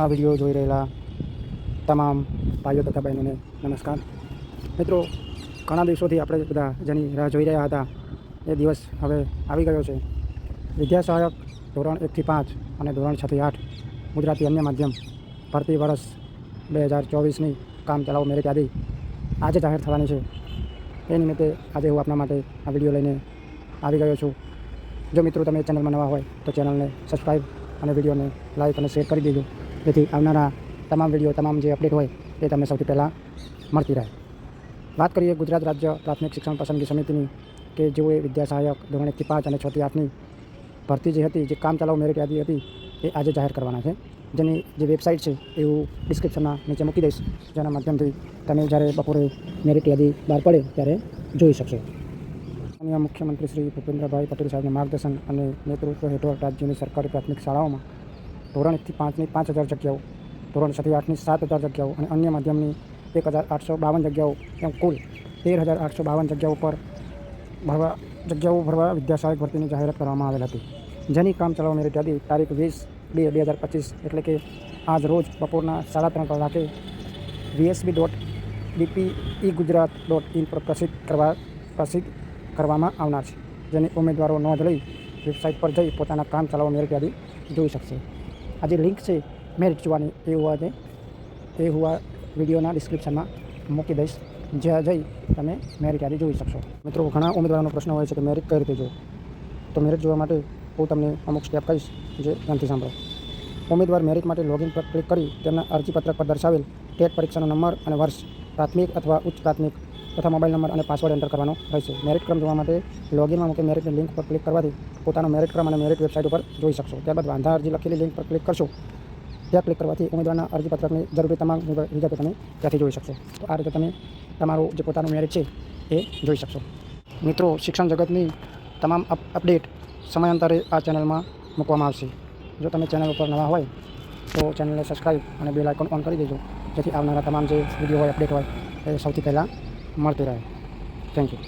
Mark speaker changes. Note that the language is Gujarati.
Speaker 1: આ વીડિયો જોઈ રહેલા તમામ ભાઈઓ તથા બહેનોને નમસ્કાર. મિત્રો, ઘણા દિવસોથી આપણે બધા જેની રાહ જોઈ રહ્યા હતા, એ દિવસ હવે આવી ગયો છે. વિદ્યા સહાયક ધોરણ એકથી પાંચ અને ધોરણ છથી આઠ ગુજરાતી અન્ય માધ્યમ ભરતી વર્ષ બે હજાર ચોવીસની કામ ચલાવ મેરિટ યાદી આજે જાહેર થવાની છે. એ નિમિત્તે આજે હું આપના માટે આ વીડિયો લઈને આવી ગયો છું. જો મિત્રો તમે ચેનલમાં નવા હોય તો ચેનલને સબસ્ક્રાઈબ અને વિડીયોને લાઈક અને શેર કરી દેજો. જેથી આવનારા તમામ વીડિયો, તમામ જે અપડેટ હોય એ તમને સૌથી પહેલાં મળતી રહે. વાત કરીએ ગુજરાત રાજ્ય પ્રાથમિક શિક્ષણ પસંદગી સમિતિની કે જેઓએ વિદ્યા સહાયક ધોરણ એકથી પાંચ અને છથી આઠની ભરતી જે હતી, જે કામ ચલાવ મેરિટ યાદી હતી, એ આજે જાહેર કરવાના છે. જેની જે વેબસાઇટ છે એ હું ડિસ્ક્રિપ્શનમાં નીચે મૂકી દઈશ. જેના માધ્યમથી તમે જ્યારે બપોરે મેરિટ યાદી બહાર પડે, ત્યારે જોઈ શકશો. અહીંયા મુખ્યમંત્રી શ્રી ભૂપેન્દ્રભાઈ પટેલ સાહેબના માર્ગદર્શન અને નેતૃત્વ હેઠળ રાજ્યની સરકારી પ્રાથમિક શાળાઓમાં ધોરણ એકથી પાંચની પાંચ હજાર જગ્યાઓ, ધોરણ છથી આઠની સાત હજાર જગ્યાઓ અને અન્ય માધ્યમની એક હજાર આઠસો બાવન જગ્યાઓ એમ કુલ તેર હજાર આઠસો બાવન જગ્યાઓ પર ભરવા, જગ્યાઓ ભરવા વિદ્યા સહાયક ભરતીની જાહેરાત કરવામાં આવેલ હતી. જેની કામ ચલાવવાની યાદી તારીખ વીસ બે બે હજાર પચીસ એટલે કે આજ રોજ બપોરના સાડા ત્રણ કલાકે VSB dot BP E Gujarat dot in પર પ્રસિદ્ધ કરવા, પ્રસિદ્ધ કરવામાં આવનાર છે. જેની ઉમેદવારો નોંધ લઈ વેબસાઇટ પર જઈ પોતાના કામ ચલાવવા મેરિટ જોઈ શકશે. આ જે લિંક છે મેરિટ જોવાની, એ હું આજે, એ હું આ વિડીયોના ડિસ્ક્રિપ્શનમાં મૂકી દઈશ. જ્યાં જઈ તમે મેરિટ યાદી જોઈ શકશો. મિત્રો, ઘણા ઉમેદવારોનો પ્રશ્ન હોય છે કે મેરિટ કઈ રીતે જોવું? તો મેરિટ જોવા માટે હું તમને અમુક સ્ટેપ કહીશ જે ધ્યાનથી સાંભળો. ઉમેદવાર મેરિટ માટે લોગિન પર ક્લિક કરી તેમના અરજીપત્રક પર દર્શાવેલ ટેટ પરીક્ષાનો નંબર અને વર્ષ, પ્રાથમિક અથવા ઉચ્ચ પ્રાથમિક તથા મોબાઈલ નંબર અને પાસવર્ડ એન્ટર કરવાનો રહેશે મેરિટ ક્રમ જોવા માટે લોગિનમાં મૂકે મેરિટની લિંક પર ક્લિક કરવાથી પોતાનો મેરિટ ક્રમ અને મેરિટ વેબસાઇટ ઉપર જોઈ શકશો. ત્યારબાદ વાંધા અરજી લખેલી લિંક પર ક્લિક કરશો. ત્યાં ક્લિક કરવાથી ઉમેદવારના અરજીપત્રકની જરૂરી તમામ વિગતો તમે ત્યાંથી જોઈ શકશો. તો આ રીતે તમે તમારું જે પોતાનું મેરિટ છે એ જોઈ શકશો. મિત્રો, શિક્ષણ જગતની તમામ અપ અપડેટ સમયાંતરે આ ચેનલમાં મૂકવામાં આવશે. જો તમે ચેનલ ઉપર નવા હોય, તો ચેનલને સબસ્ક્રાઈબ અને બેલ આઇકોન ઓન કરી દેજો. જેથી આવનારા તમામ જે વીડિયો હોય અપડેટ હોય, એ સૌથી પહેલાં મળતી રહે થેન્ક યુ